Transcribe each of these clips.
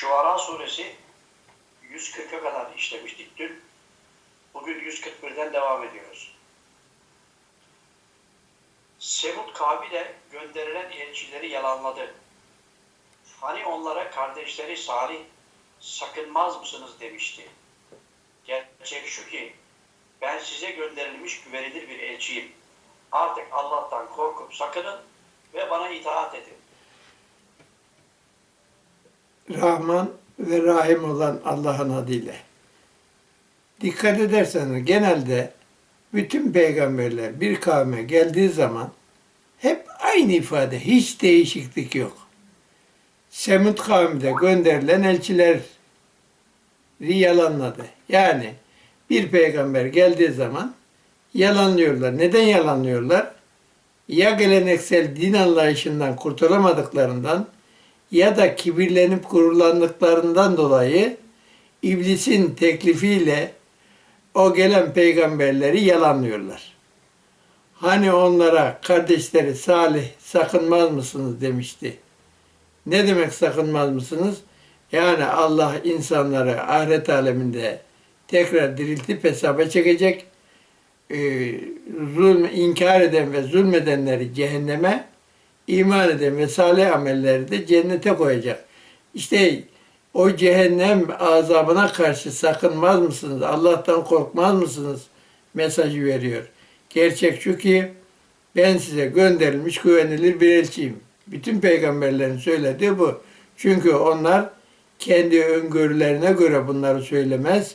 Şuara suresi 140'a kadar işlemiştik dün. Bugün 141'den devam ediyoruz. Semud kavmi de gönderilen elçileri yalanladı. Hani onlara kardeşleri Salih sakınmaz mısınız demişti. Gerçek şu ki ben size gönderilmiş güvenilir bir elçiyim. Artık Allah'tan korkup sakının ve bana itaat edin. Rahman ve Rahim olan Allah'ın adıyla. Dikkat ederseniz genelde bütün peygamberler bir kavme geldiği zaman hep aynı ifade, hiç değişiklik yok. Semud kavminde gönderilen elçiler yalanladı. Yani bir peygamber geldiği zaman yalanlıyorlar. Neden yalanlıyorlar? Ya geleneksel din anlayışından kurtulamadıklarından ya da kibirlenip gururlandıklarından dolayı iblisin teklifiyle o gelen peygamberleri yalanlıyorlar. Hani onlara kardeşleri Salih sakınmaz mısınız demişti. Ne demek sakınmaz mısınız? Yani Allah insanları ahiret aleminde tekrar diriltip hesaba çekecek. Ee, zulm, inkar eden ve zulmedenleri cehenneme, iman eden ve salih amelleri de cennete koyacak. İşte o cehennem azabına karşı sakınmaz mısınız? Allah'tan korkmaz mısınız? Mesajı veriyor. Gerçek şu ki ben size gönderilmiş güvenilir bir elçiyim. Bütün peygamberlerin söylediği bu. Çünkü onlar kendi öngörülerine göre bunları söylemez.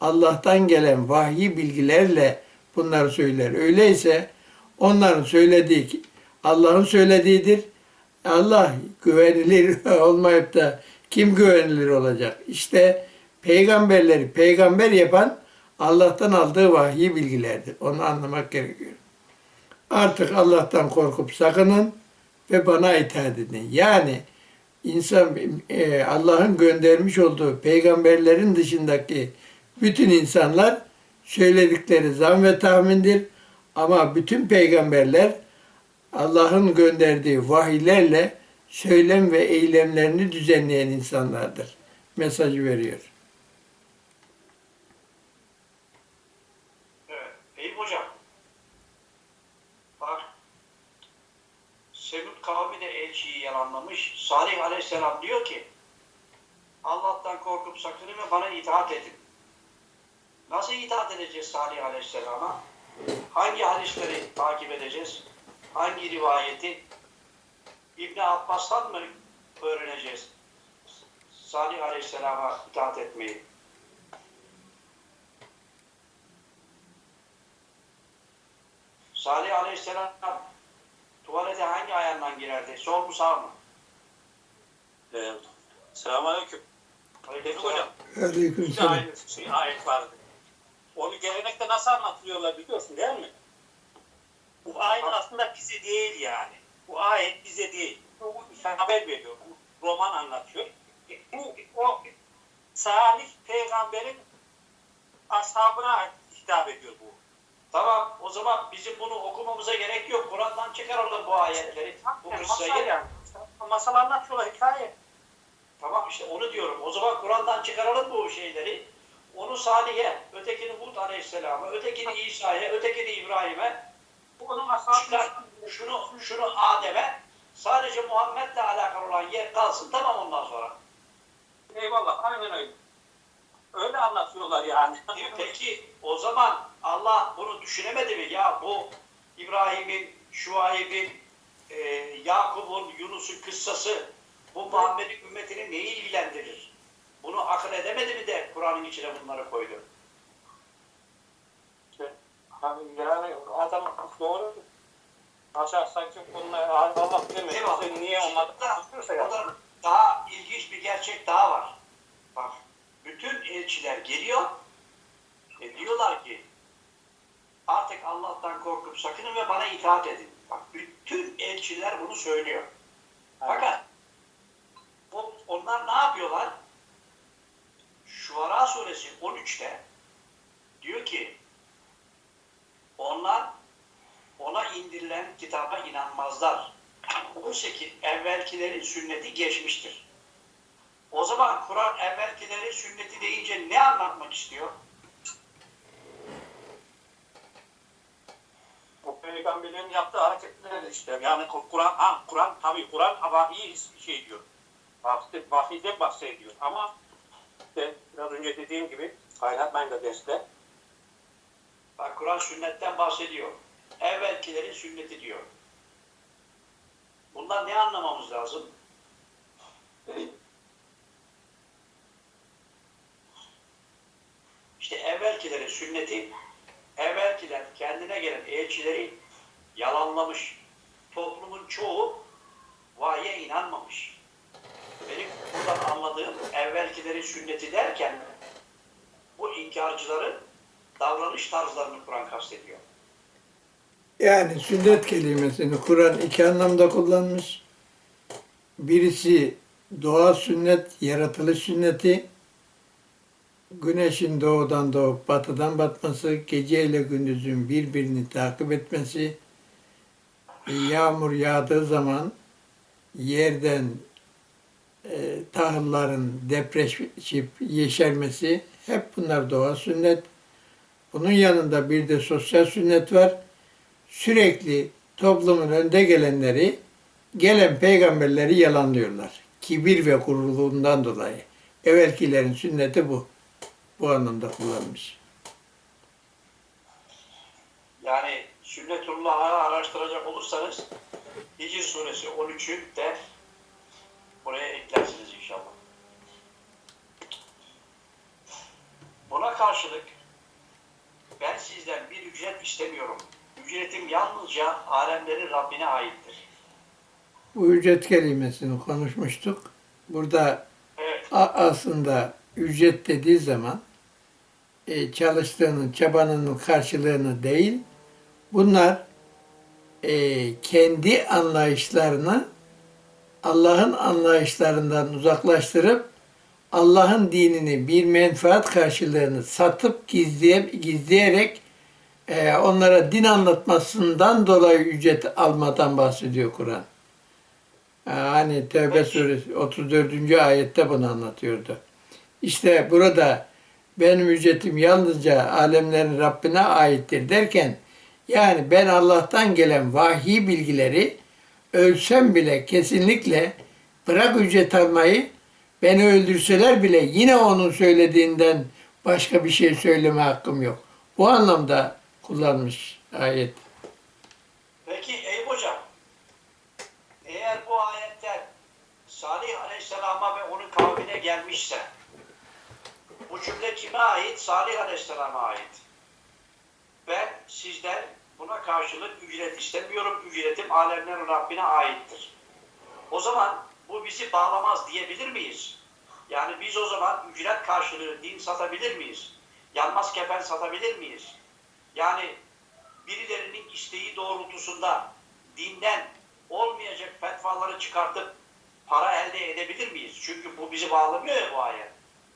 Allah'tan gelen vahyi bilgilerle bunları söyler. Öyleyse onların söylediği Allah'ın söylediğidir. Allah güvenilir olmayıp da kim güvenilir olacak? İşte peygamberleri peygamber yapan Allah'tan aldığı vahyi bilgilerdir. Onu anlamak gerekiyor. Artık Allah'tan korkup sakının ve bana itaat edin. Yani insan e, Allah'ın göndermiş olduğu peygamberlerin dışındaki bütün insanlar söyledikleri zan ve tahmindir. Ama bütün peygamberler Allah'ın gönderdiği vahiylerle söylem ve eylemlerini düzenleyen insanlardır. Mesajı veriyor. Evet. Bak. Semud kavmi de elçiyi yalanlamış. Salih Aleyhisselam diyor ki Allah'tan korkup sakının ve bana itaat edin. Nasıl itaat edeceğiz Salih Aleyhisselam'a? Hangi hadisleri takip edeceğiz? Hangi rivayeti? İbni Abbas'tan mı öğreneceğiz? Salih Aleyhisselam'a itaat etmeyi. Salih Aleyhisselam tuvalete hangi ayağından girerdi? Sol mu sağ mı? Ee, Selamünaleyküm. Tevfik hocam, bir Aleykümselam. ayet, şey, ayet vardı. Onu gelenekte nasıl anlatılıyorlar biliyorsun değil mi? Bu ayet aslında bize değil yani. Bu ayet bize değil. Bu haber veriyor. Bu roman anlatıyor. Bu o Salih peygamberin ashabına hitap ediyor bu. Tamam o zaman bizim bunu okumamıza gerek yok. Kur'an'dan çıkaralım bu ayetleri. Bu Yani kıssayı. masal yani. Masal anlatıyorlar hikaye. Tamam işte onu diyorum. O zaman Kur'an'dan çıkaralım bu şeyleri. Onu Salih'e, ötekini Hud Aleyhisselam'a, ötekini İsa'ya, ötekini İbrahim'e, Bu onun ashabı. çıkar, şunu, şunu Adem'e, sadece Muhammed'le alakalı olan yer kalsın tamam ondan sonra. Eyvallah aynen öyle. Öyle anlatıyorlar yani. E Peki o zaman Allah bunu düşünemedi mi? Ya bu İbrahim'in, Şuayb'in, e, Yakup'un, Yunus'un kıssası bu Muhammed'in ümmetini neyi ilgilendirir? Bunu akıl edemedi mi de Kur'an'ın içine bunları koydu? Yani adam doğru. Aşağı sanki bunlar Allah Eyvallah. mi? Niye onlar burada daha ilginç bir gerçek daha var. Bak, bütün elçiler geliyor ve diyorlar ki artık Allah'tan korkup sakının ve bana itaat edin. Bak, bütün elçiler bunu söylüyor. Fakat o, onlar ne yapıyorlar? Şuara suresi 13'te diyor ki onlar ona indirilen kitaba inanmazlar. Oysa ki evvelkilerin sünneti geçmiştir. O zaman Kur'an evvelkileri sünneti deyince ne anlatmak istiyor? Bu peygamberin yaptığı hareketler işte. Yani Kur'an, ha, Kur'an tabii Kur'an vahiy şey diyor. Vahiyden bahsediyor. Ama işte biraz önce dediğim gibi kaynatmayın da derste. Bak Kur'an sünnetten bahsediyor. Evvelkilerin sünneti diyor. Bundan ne anlamamız lazım? İşte evvelkilerin sünneti, evvelkiler kendine gelen elçileri yalanlamış. Toplumun çoğu vahiye inanmamış. Benim buradan anladığım evvelkilerin sünneti derken bu inkarcıların davranış tarzlarını Kur'an kastediyor. Yani sünnet kelimesini Kur'an iki anlamda kullanmış. Birisi doğa sünnet, yaratılış sünneti. Güneşin doğudan doğup batıdan batması, gece ile gündüzün birbirini takip etmesi, yağmur yağdığı zaman yerden e, tahılların depreşip yeşermesi hep bunlar doğa sünnet. Bunun yanında bir de sosyal sünnet var sürekli toplumun önde gelenleri gelen peygamberleri yalanlıyorlar. Kibir ve gururluğundan dolayı. Evvelkilerin sünneti bu. Bu anlamda kullanmış. Yani sünnetullah'ı araştıracak olursanız Hicr suresi 13'ü de buraya eklersiniz inşallah. Buna karşılık ücret istemiyorum. Ücretim yalnızca alemlerin Rabbine aittir. Bu ücret kelimesini konuşmuştuk. Burada Evet. aslında ücret dediği zaman e, çalıştığının, çabanının karşılığını değil, bunlar e, kendi anlayışlarını Allah'ın anlayışlarından uzaklaştırıp Allah'ın dinini bir menfaat karşılığını satıp gizleye, gizleyerek e, onlara din anlatmasından dolayı ücret almadan bahsediyor Kur'an. E, Hani Tevbe suresi 34. ayette bunu anlatıyordu. İşte burada benim ücretim yalnızca alemlerin Rabbine aittir derken yani ben Allah'tan gelen vahiy bilgileri ölsem bile kesinlikle bırak ücret almayı beni öldürseler bile yine onun söylediğinden başka bir şey söyleme hakkım yok. Bu anlamda kullanmış ayet. Peki Eyüp Hocam, eğer bu ayetler Salih Aleyhisselam'a ve onun kavmine gelmişse, bu cümle kime ait? Salih Aleyhisselam'a ait. Ben sizden buna karşılık ücret istemiyorum. Ücretim alemlerin Rabbine aittir. O zaman bu bizi bağlamaz diyebilir miyiz? Yani biz o zaman ücret karşılığı din satabilir miyiz? Yanmaz kefen satabilir miyiz? Yani birilerinin isteği doğrultusunda dinden olmayacak fetvaları çıkartıp para elde edebilir miyiz? Çünkü bu bizi bağlamıyor ya bu ayet.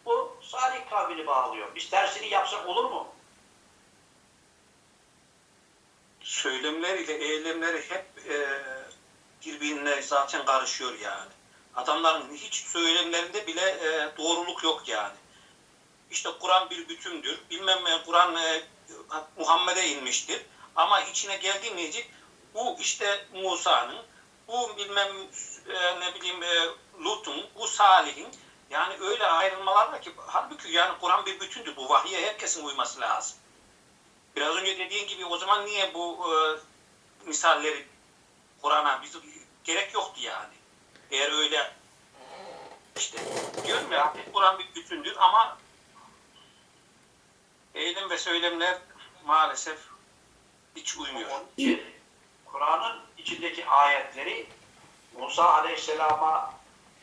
Bu salih kavmini bağlıyor. Biz tersini yapsak olur mu? Söylemler ile eylemleri hep e, birbirine zaten karışıyor yani. Adamların hiç söylemlerinde bile e, doğruluk yok yani. İşte Kur'an bir bütündür. Bilmem Kur'an e, Muhammed'e inmiştir. Ama içine geldiği necik bu işte Musa'nın, bu bilmem e, ne bileyim e, Lut'un, bu Salih'in yani öyle ayrılmalar var ki halbuki yani Kur'an bir bütündür. Bu vahiye herkesin uyması lazım. Biraz önce dediğin gibi o zaman niye bu e, misalleri Kur'an'a biz gerek yoktu yani. Eğer öyle işte diyorum ya Kur'an bir bütündür ama eylem ve söylemler maalesef hiç uymuyor. Kur'an'ın içindeki ayetleri Musa Aleyhisselam'a,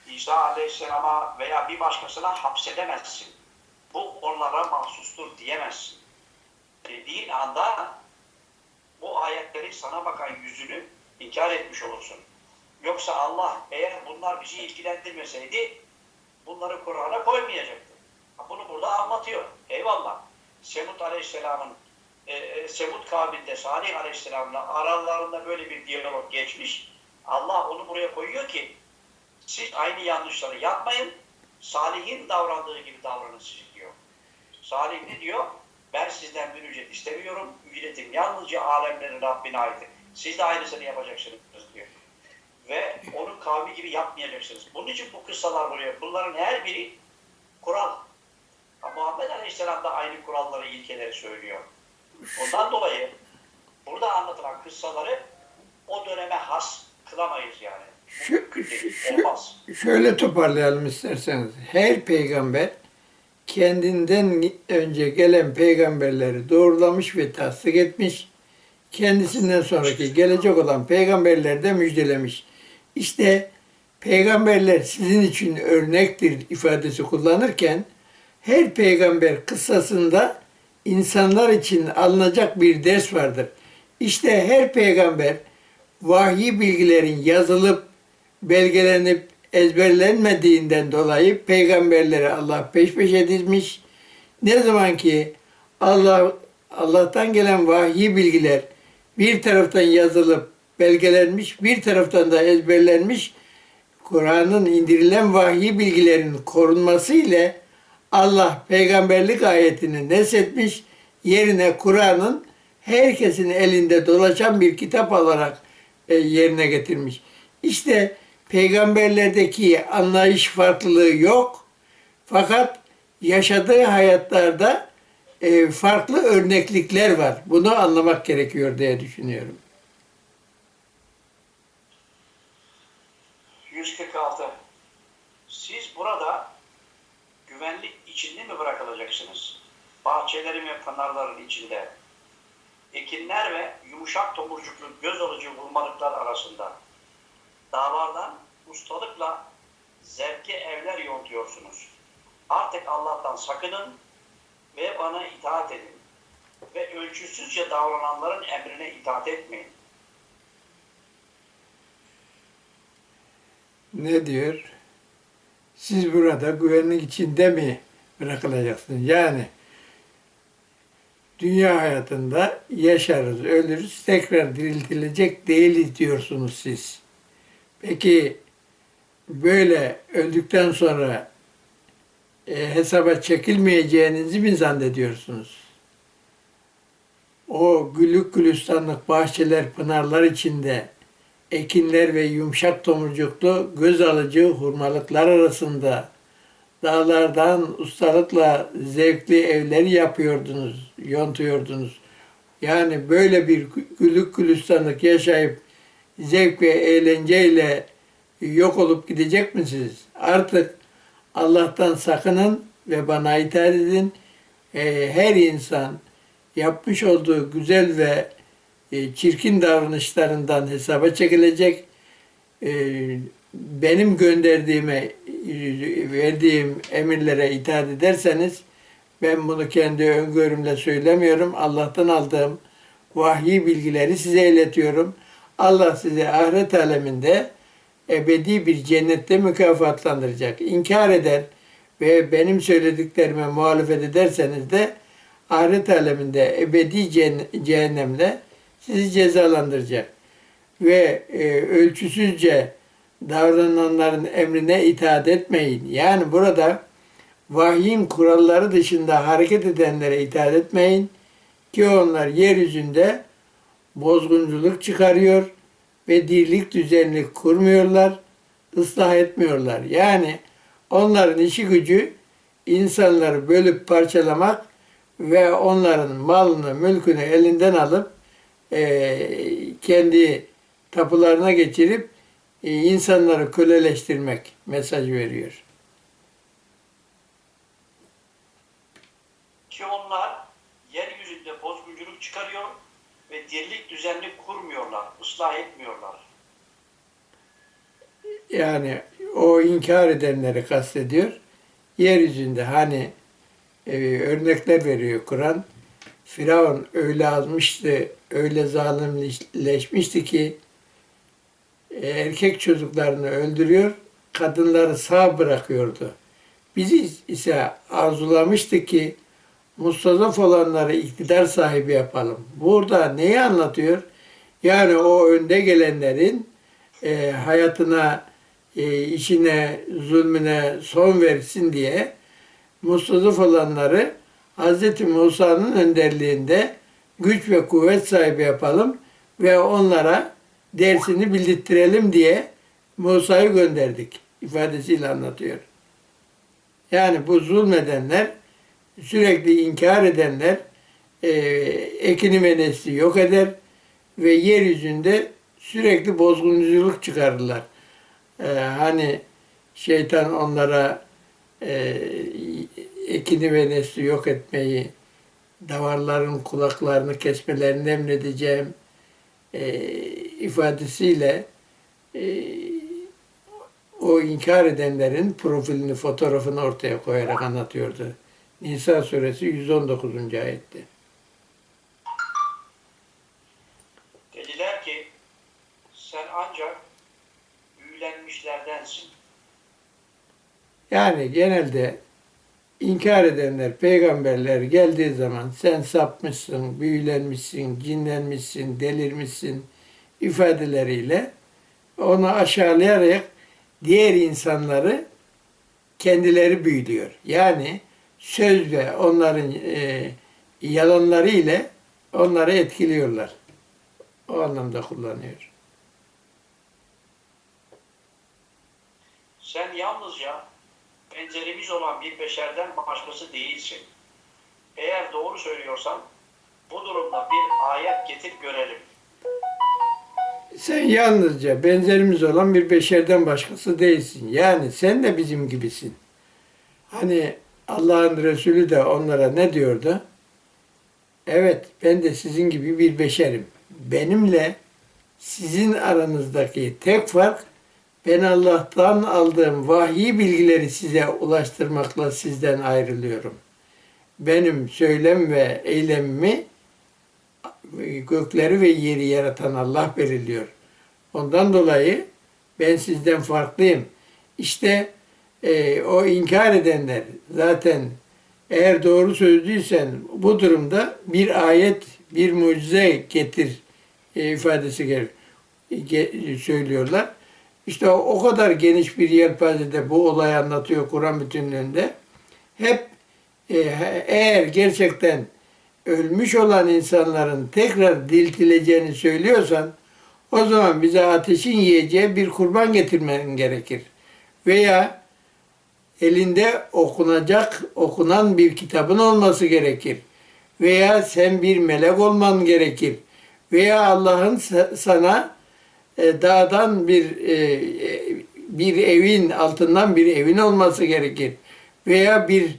İsa Aleyhisselam'a veya bir başkasına hapsedemezsin. Bu onlara mahsustur diyemezsin. Dediğin anda bu ayetleri sana bakan yüzünü inkar etmiş olursun. Yoksa Allah eğer bunlar bizi ilgilendirmeseydi bunları Kur'an'a koymayacaktı. Bunu burada anlatıyor. Eyvallah. Semud Aleyhisselam'ın e, e, Semud kavminde Salih Aleyhisselam'la aralarında böyle bir diyalog geçmiş. Allah onu buraya koyuyor ki siz aynı yanlışları yapmayın. Salih'in davrandığı gibi davranırsınız diyor. Salih ne diyor? Ben sizden bir ücret istemiyorum. Ücretim yalnızca alemlerin Rabbine ait. Siz de aynısını yapacaksınız diyor. Ve onun kavmi gibi yapmayacaksınız. Bunun için bu kıssalar buraya. Bunların her biri kural. Ama Muhammed Aleyhisselam da aynı kuralları, ilkeleri söylüyor. Ondan dolayı burada anlatılan kıssaları o döneme has kılamayız yani. Şu, şu, Olmaz. şöyle toparlayalım isterseniz. Her peygamber kendinden önce gelen peygamberleri doğrulamış ve tasdik etmiş. Kendisinden sonraki gelecek olan peygamberleri de müjdelemiş. İşte peygamberler sizin için örnektir ifadesi kullanırken her peygamber kıssasında insanlar için alınacak bir ders vardır. İşte her peygamber vahiy bilgilerin yazılıp belgelenip ezberlenmediğinden dolayı peygamberleri Allah peş peşe dizmiş. Ne zaman ki Allah Allah'tan gelen vahiy bilgiler bir taraftan yazılıp belgelenmiş, bir taraftan da ezberlenmiş, Kur'an'ın indirilen vahiy bilgilerinin korunması ile Allah peygamberlik ayetini neshetmiş, yerine Kur'an'ın herkesin elinde dolaşan bir kitap olarak e, yerine getirmiş. İşte peygamberlerdeki anlayış farklılığı yok. Fakat yaşadığı hayatlarda e, farklı örneklikler var. Bunu anlamak gerekiyor diye düşünüyorum. 146. Siz burada güvenlik içinde mi bırakılacaksınız? Bahçelerin ve pınarların içinde. Ekinler ve yumuşak tomurcuklu göz alıcı hurmalıklar arasında. Dağlardan ustalıkla zevke evler yontuyorsunuz. Artık Allah'tan sakının ve bana itaat edin. Ve ölçüsüzce davrananların emrine itaat etmeyin. Ne diyor? Siz burada güvenlik içinde mi bırakılacaksınız? Yani dünya hayatında yaşarız, ölürüz, tekrar diriltilecek değiliz diyorsunuz siz. Peki böyle öldükten sonra e, hesaba çekilmeyeceğinizi mi zannediyorsunuz? O güllük gülistanlık bahçeler, pınarlar içinde ekinler ve yumuşak tomurcuklu göz alıcı hurmalıklar arasında dağlardan ustalıkla zevkli evler yapıyordunuz, yontuyordunuz. Yani böyle bir güllük gülistanlık yaşayıp zevk ve eğlenceyle yok olup gidecek misiniz? Artık Allah'tan sakının ve bana itaat edin. Ee, Her insan yapmış olduğu güzel ve e, çirkin davranışlarından hesaba çekilecek. E, Benim gönderdiğime, verdiğim emirlere itaat ederseniz, ben bunu kendi öngörümle söylemiyorum. Allah'tan aldığım vahiy bilgileri size iletiyorum. Allah sizi ahiret aleminde ebedi bir cennette mükafatlandıracak. İnkar eder ve benim söylediklerime muhalefet ederseniz de ahiret aleminde ebedi cehenne- cehennemde sizi cezalandıracak. Ve e, ölçüsüzce davrananların emrine itaat etmeyin. Yani burada vahyin kuralları dışında hareket edenlere itaat etmeyin ki onlar yeryüzünde bozgunculuk çıkarıyor ve dirlik düzenli kurmuyorlar, ıslah etmiyorlar. Yani onların işi gücü insanları bölüp parçalamak ve onların malını, mülkünü elinden alıp e, kendi tapularına geçirip insanları köleleştirmek mesaj veriyor. Ki onlar yeryüzünde bozgunculuk çıkarıyor ve dirlik düzenli kurmuyorlar, ıslah etmiyorlar. Yani o inkar edenleri kastediyor. Yeryüzünde hani e, örnekler veriyor Kur'an. Firavun öyle azmıştı, öyle zalimleşmişti ki e, erkek çocuklarını öldürüyor, kadınları sağ bırakıyordu. Bizi ise arzulamıştı ki mustazaf olanları iktidar sahibi yapalım. Burada neyi anlatıyor? Yani o önde gelenlerin e, hayatına e, işine, zulmüne son versin diye mustazaf olanları Hz. Musa'nın önderliğinde güç ve kuvvet sahibi yapalım ve onlara dersini bildirttirelim diye Musa'yı gönderdik ifadesiyle anlatıyor. Yani bu zulmedenler, sürekli inkar edenler e, ekini ve yok eder ve yeryüzünde sürekli bozgunculuk çıkarırlar. E, hani şeytan onlara e, ekini ve nesli yok etmeyi, davarların kulaklarını kesmelerini emredeceğim e, ifadesiyle e, o inkar edenlerin profilini, fotoğrafını ortaya koyarak anlatıyordu. Nisa suresi 119. ayette. Dediler ki sen ancak büyülenmişlerdensin. Yani genelde inkar edenler, peygamberler geldiği zaman sen sapmışsın, büyülenmişsin, cinlenmişsin, delirmişsin ifadeleriyle onu aşağılayarak diğer insanları kendileri büyülüyor. Yani söz ve onların e, yalanları ile onları etkiliyorlar. O anlamda kullanıyor. Sen yalnızca benzerimiz olan bir beşerden başkası değilsin. Eğer doğru söylüyorsan bu durumda bir ayet getir görelim. Sen yalnızca benzerimiz olan bir beşerden başkası değilsin. Yani sen de bizim gibisin. Hani Allah'ın Resulü de onlara ne diyordu? Evet ben de sizin gibi bir beşerim. Benimle sizin aranızdaki tek fark ben Allah'tan aldığım vahiy bilgileri size ulaştırmakla sizden ayrılıyorum. Benim söylem ve eylemimi gökleri ve yeri yaratan Allah belirliyor. Ondan dolayı ben sizden farklıyım. İşte e, o inkar edenler zaten eğer doğru sözlüysen bu durumda bir ayet, bir mucize getir e, ifadesi gerek, ge- söylüyorlar. İşte o, o kadar geniş bir yelpazede bu olayı anlatıyor Kur'an bütünlüğünde. Hep e, eğer gerçekten ölmüş olan insanların tekrar diriltileceğini söylüyorsan o zaman bize ateşin yiyeceği bir kurban getirmen gerekir. Veya elinde okunacak, okunan bir kitabın olması gerekir. Veya sen bir melek olman gerekir. Veya Allah'ın sa- sana e, dağdan bir e, bir evin altından bir evin olması gerekir. Veya bir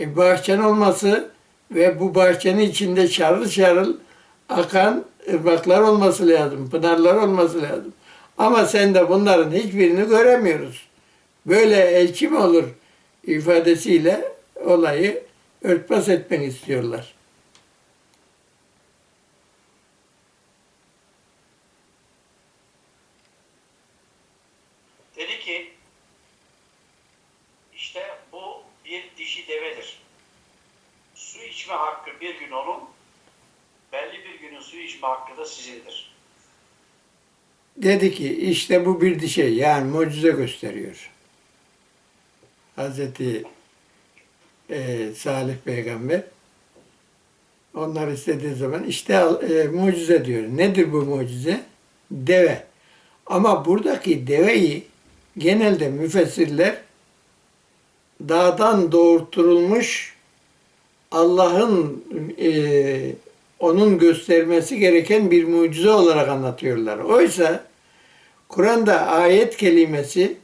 e, bahçen olması ve bu bahçenin içinde şarıl şarıl akan ırmaklar olması lazım, pınarlar olması lazım. Ama sen de bunların hiçbirini göremiyoruz. Böyle elçi mi olur ifadesiyle olayı örtbas etmek istiyorlar. Dedi ki işte bu bir dişi devedir. Su içme hakkı bir gün onun, belli bir günün su içme hakkı da sizindir. Dedi ki işte bu bir şey yani mucize gösteriyor. Hazreti e, Salih peygamber onlar istediği zaman işte e, mucize diyor. Nedir bu mucize? Deve. Ama buradaki deveyi genelde müfessirler dağdan doğurtturulmuş Allah'ın e, onun göstermesi gereken bir mucize olarak anlatıyorlar. Oysa Kur'an'da ayet kelimesi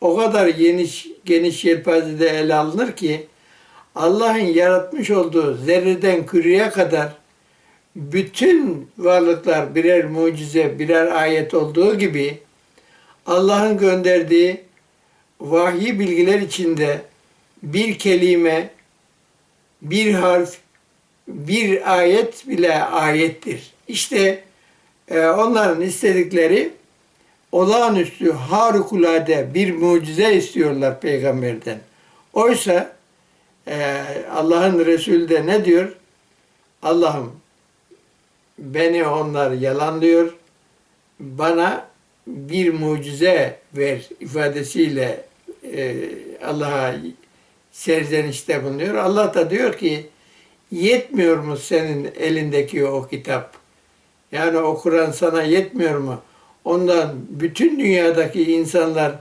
o kadar geniş geniş yelpazede ele alınır ki Allah'ın yaratmış olduğu zerreden küreye kadar bütün varlıklar birer mucize, birer ayet olduğu gibi Allah'ın gönderdiği vahiy bilgiler içinde bir kelime, bir harf, bir ayet bile ayettir. İşte e, onların istedikleri olağanüstü, harikulade bir mucize istiyorlar peygamberden. Oysa e, Allah'ın Resulü de ne diyor? Allah'ım beni onlar yalanlıyor. Bana bir mucize ver ifadesiyle e, Allah'a serzenişte bulunuyor. Allah da diyor ki yetmiyor mu senin elindeki o kitap? Yani o Kur'an sana yetmiyor mu? Ondan bütün dünyadaki insanlar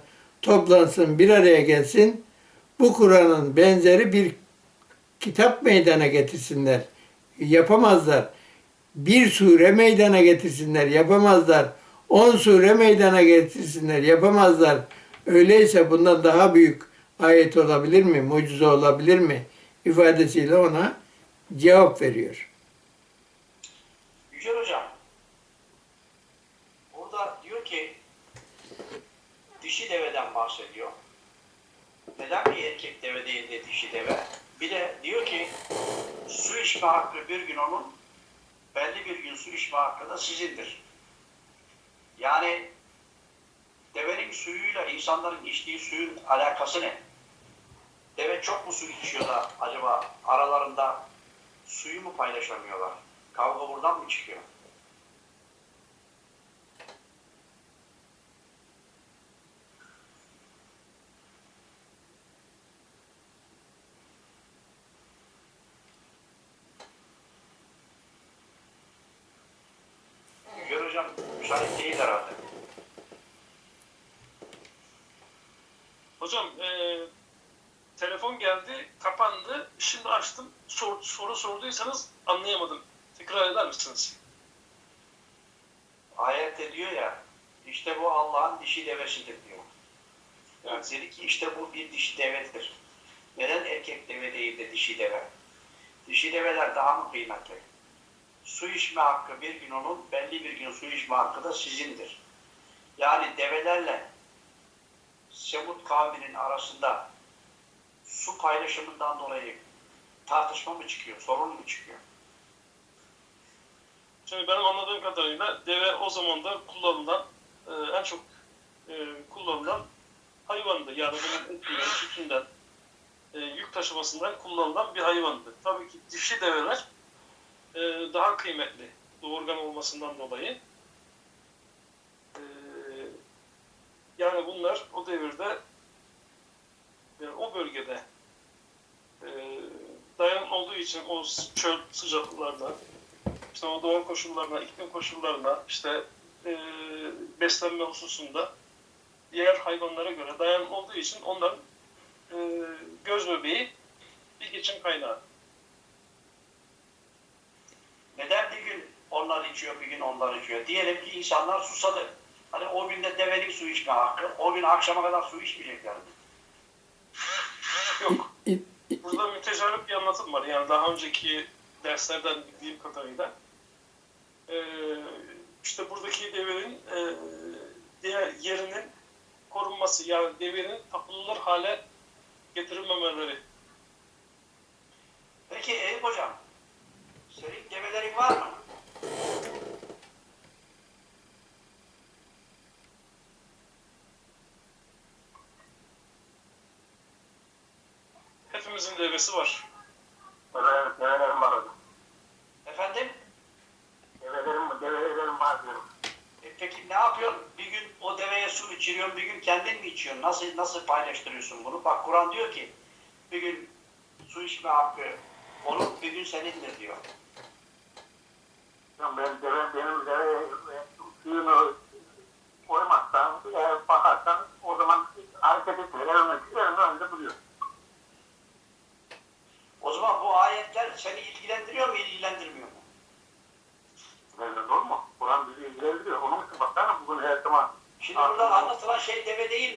toplansın, bir araya gelsin. Bu Kur'an'ın benzeri bir kitap meydana getirsinler. Yapamazlar. Bir sure meydana getirsinler. Yapamazlar. On sure meydana getirsinler. Yapamazlar. Öyleyse bundan daha büyük ayet olabilir mi? Mucize olabilir mi? ifadesiyle ona cevap veriyor. Yücel Hocam, burada diyor ki dişi deveden bahsediyor. Neden bir erkek deve değil de dişi deve? Bir de diyor ki su içme hakkı bir gün onun, belli bir gün su içme hakkı da sizindir. Yani devenin suyuyla insanların içtiği suyun alakası ne? Deve çok mu su içiyor da acaba aralarında suyu mu paylaşamıyorlar? Kavga buradan mı çıkıyor? Gör hocam müsait değil herhalde. Hocam e, telefon geldi, kapandı. Şimdi açtım. Sor, soru sorduysanız anlayamadım. Tekrar eder misiniz? Ayette diyor ya, işte bu Allah'ın dişi devesidir diyor. Yani dedi ki işte bu bir dişi devedir. Neden erkek deve değil de dişi deve? Dişi develer daha mı kıymetli? Su içme hakkı bir gün onun, belli bir gün su içme hakkı da sizindir. Yani develerle Semut kavminin arasında su paylaşımından dolayı tartışma mı çıkıyor, sorun mu çıkıyor? Şimdi benim anladığım kadarıyla deve o zaman da kullanılan, e, en çok e, kullanılan hayvandı. Yani bunun etinden, sütünden, e, yük taşımasından kullanılan bir hayvandı. Tabii ki dişi develer e, daha kıymetli doğurgan olmasından dolayı. E, yani bunlar o devirde yani o bölgede e, dayan olduğu için o çöl sıcaklıklarına işte o doğal koşullarına, iklim koşullarına, işte e, beslenme hususunda diğer hayvanlara göre dayan olduğu için onların e, göz bebeği bir geçim kaynağı. Neden bir gün onlar içiyor, bir gün onlar içiyor? Diyelim ki insanlar susadı. Hani o günde devenin su içme hakkı, o gün akşama kadar su içmeyecekler. Burada mütecarip bir anlatım var. Yani daha önceki derslerden bildiğim kadarıyla. E, işte buradaki devenin e, diğer yerinin korunması, yani devenin tapınılır hale getirilmemeleri. Peki Eyüp Hocam, senin develerin var mı? Hepimizin devesi var. Evet, develerim var hocam. Efendim? Develerim, develerim var diyorum. E peki ne yapıyorsun? Bir gün o deveye su içiriyorsun, bir gün kendin mi içiyorsun? Nasıl nasıl paylaştırıyorsun bunu? Bak Kur'an diyor ki, bir gün su içme hakkı onun, bir gün senindir diyor. Ben deve, benim deve suyunu koymazsan, eğer bakarsan o zaman hareket etmiyor. Evin önünde duruyor. O zaman bu ayetler seni ilgilendiriyor mu, ilgilendirmiyor mu? Olur mu? Kur'an bizi ilgilendiriyor. Onun için baksana bugün her zaman Şimdi burada anlatılan şey deve değil